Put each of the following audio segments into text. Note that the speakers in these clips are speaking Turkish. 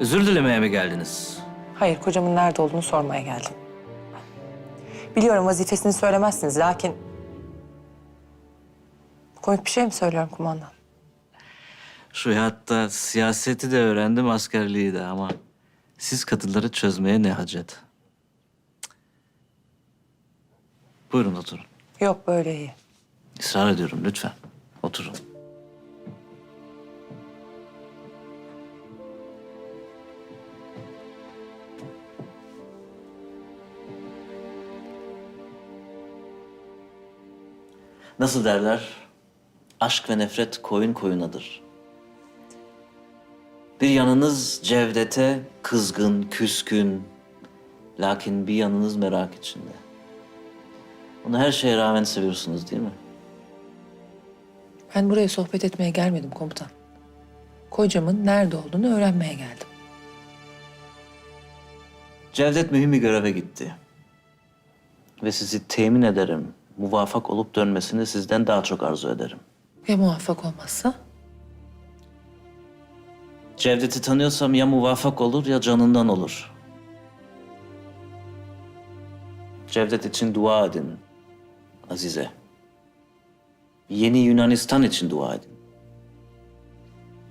Özür dilemeye mi geldiniz? Hayır, kocamın nerede olduğunu sormaya geldim. Biliyorum vazifesini söylemezsiniz lakin... Komik bir şey mi söylüyorum kumandan? Şu hayatta siyaseti de öğrendim, askerliği de ama... Siz kadınları çözmeye ne hacet? Cık. Buyurun oturun. Yok böyle iyi. Israr ediyorum lütfen. Oturun. Nasıl derler? Aşk ve nefret koyun koyunadır. Bir yanınız Cevdet'e kızgın, küskün. Lakin bir yanınız merak içinde. Onu her şeye rağmen seviyorsunuz değil mi? Ben buraya sohbet etmeye gelmedim komutan. Kocamın nerede olduğunu öğrenmeye geldim. Cevdet mühim bir göreve gitti. Ve sizi temin ederim. Muvaffak olup dönmesini sizden daha çok arzu ederim. Ya muvaffak olmazsa? Cevdet'i tanıyorsam ya muvaffak olur ya canından olur. Cevdet için dua edin Azize. Yeni Yunanistan için dua edin.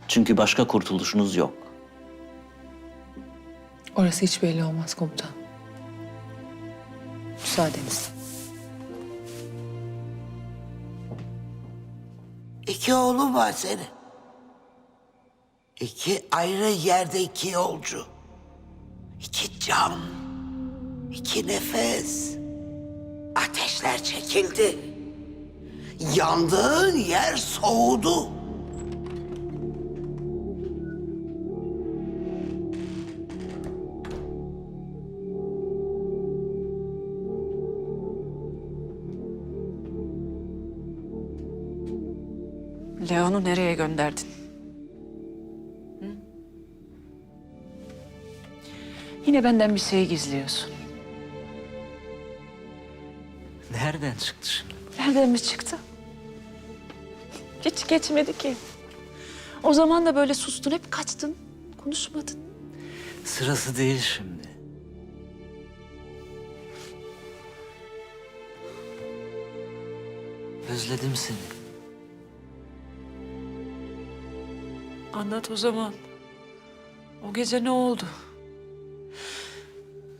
Çünkü başka kurtuluşunuz yok. Orası hiç belli olmaz komutan. Müsaadenizle. İki oğlum var senin. İki ayrı yerde iki yolcu. İki can. iki nefes. Ateşler çekildi. Yandığın yer soğudu. Leon'u nereye gönderdin? Hı? Yine benden bir şey gizliyorsun. Nereden çıktı şimdi? Nereden mi çıktı? Hiç geçmedi ki. O zaman da böyle sustun, hep kaçtın, konuşmadın. Sırası değil şimdi. Özledim seni. Anlat o zaman. O gece ne oldu?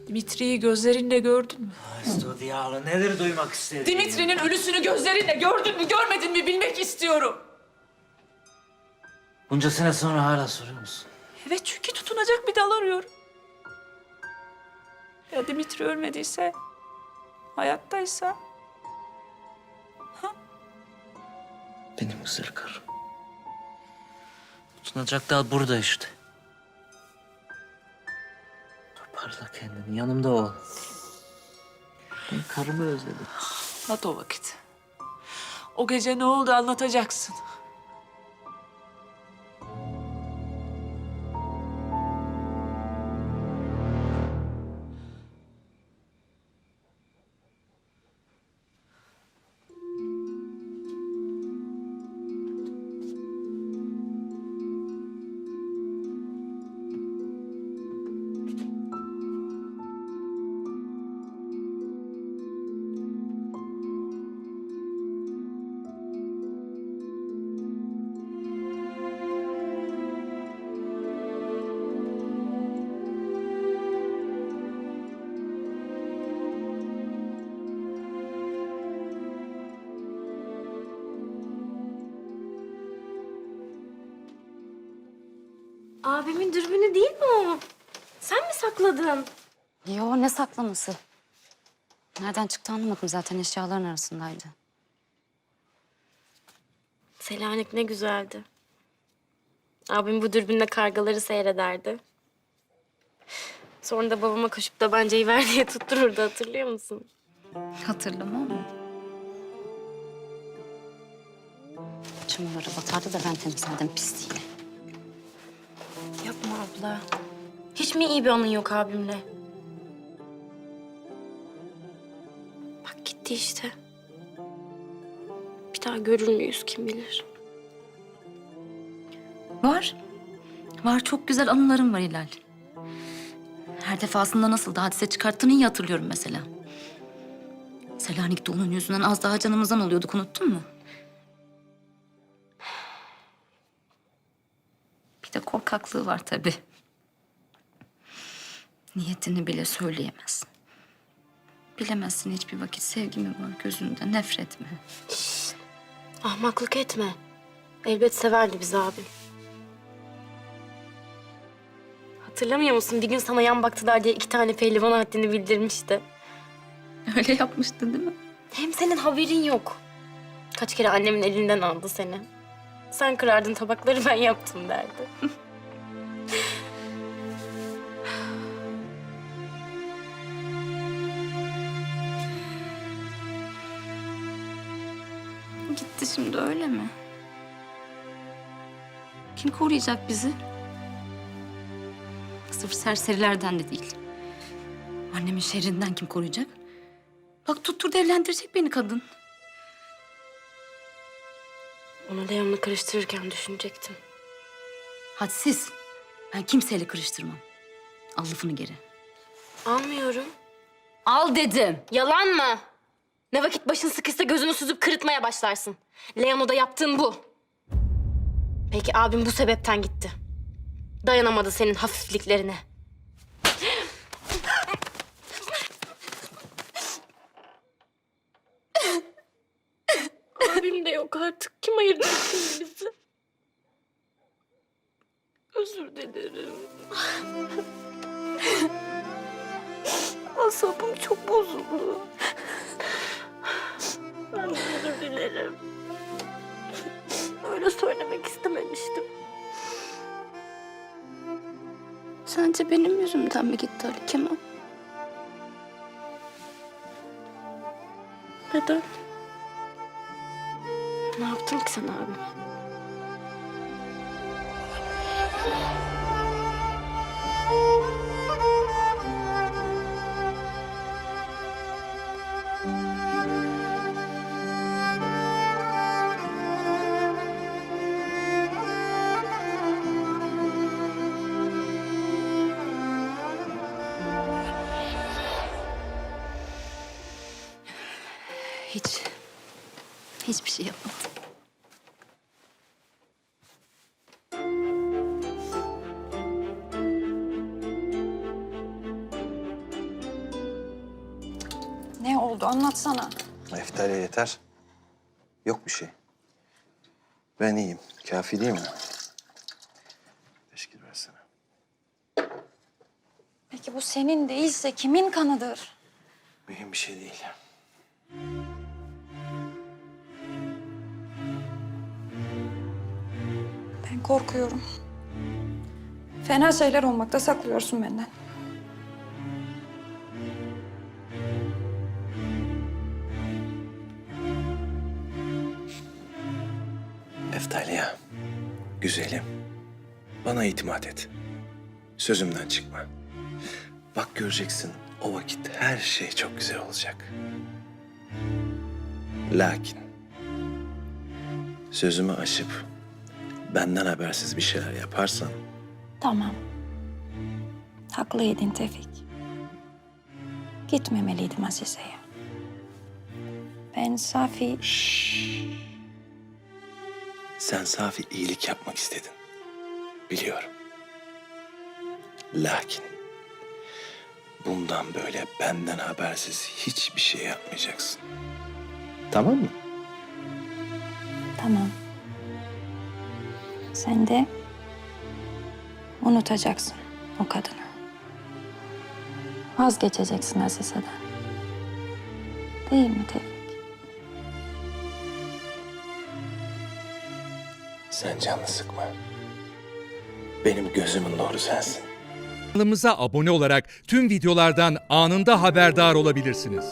Dimitri'yi gözlerinle gördün mü? Stodyalı nedir duymak istediğin? Dimitri'nin ölüsünü gözlerinle gördün mü, görmedin mi bilmek istiyorum. Bunca sene sonra hala soruyor musun? Evet çünkü tutunacak bir dal arıyorum. Ya Dimitri ölmediyse, hayattaysa Benim güzel karım. Tutunacak dal burada işte. Toparla kendini, yanımda ol. Ben karımı özledim. anlat o vakit. O gece ne oldu anlatacaksın. Abimin dürbünü değil mi o? Sen mi sakladın? Yo ne saklaması? Nereden çıktı anlamadım zaten eşyaların arasındaydı. Selanik ne güzeldi. Abim bu dürbünle kargaları seyrederdi. Sonra da babama koşup tabancayı ver diye tuttururdu hatırlıyor musun? Hatırlamam mı? Çamurlara batardı da ben temizledim pisliğini. Abla. Hiç mi iyi bir anın yok abimle? Bak gitti işte. Bir daha görür müyüz kim bilir. Var. Var çok güzel anılarım var Hilal. Her defasında nasıl da hadise çıkarttığını iyi hatırlıyorum mesela. Selanik'te onun yüzünden az daha canımızdan oluyorduk unuttun mu? De korkaklığı var tabii. Niyetini bile söyleyemez. Bilemezsin hiçbir vakit sevgi mi var gözünde, nefret mi? Ahmaklık etme. Elbet severdi bizi abim. Hatırlamıyor musun? Bir gün sana yan baktılar diye iki tane pehlivan haddini bildirmişti. Öyle yapmıştın değil mi? Hem senin haberin yok. Kaç kere annemin elinden aldı seni. Sen kırardın tabakları ben yaptım derdi. Gitti şimdi öyle mi? Kim koruyacak bizi? Sırf serserilerden de değil. Annemin şerrinden kim koruyacak? Bak tutturdu evlendirecek beni kadın. Onu Leon'la karıştırırken düşünecektim. Hadsiz. Ben kimseyle karıştırmam. Al lafını geri. Almıyorum. Al dedim. Yalan mı? Ne vakit başın sıkışsa gözünü süzüp kırıtmaya başlarsın. Leon'da yaptığın bu. Peki abim bu sebepten gitti. Dayanamadı senin hafifliklerine. abim de yok artık. Kim ayıracak şimdi bizi? Özür dilerim. Asabım çok bozuldu. Ben özür dilerim. Öyle söylemek istememiştim. Sence benim yüzümden mi gitti Ali Kemal? Neden? Ne yaptım ki sana abi? Hiç. Hiçbir şey yapmadım. Oldu anlatsana. Eftalya yeter. Yok bir şey. Ben iyiyim. Kafi değil mi? Teşekkür versene. Peki bu senin değilse kimin kanıdır? Mühim bir şey değil. Ben korkuyorum. Fena şeyler olmakta saklıyorsun benden. Eftalya. Güzelim. Bana itimat et. Sözümden çıkma. Bak göreceksin o vakit her şey çok güzel olacak. Lakin sözümü aşıp benden habersiz bir şeyler yaparsan Tamam. Haklıydın Tevfik. Gitmemeliydim Azize'ye. Ben Safi... Sen safi iyilik yapmak istedin. Biliyorum. Lakin bundan böyle benden habersiz hiçbir şey yapmayacaksın. Tamam mı? Tamam. Sen de unutacaksın o kadını. Vazgeçeceksin Azize'den. Değil mi Tevfik? Sen canını sıkma. Benim gözümün nuru sensin. Kanalımıza abone olarak tüm videolardan anında haberdar olabilirsiniz.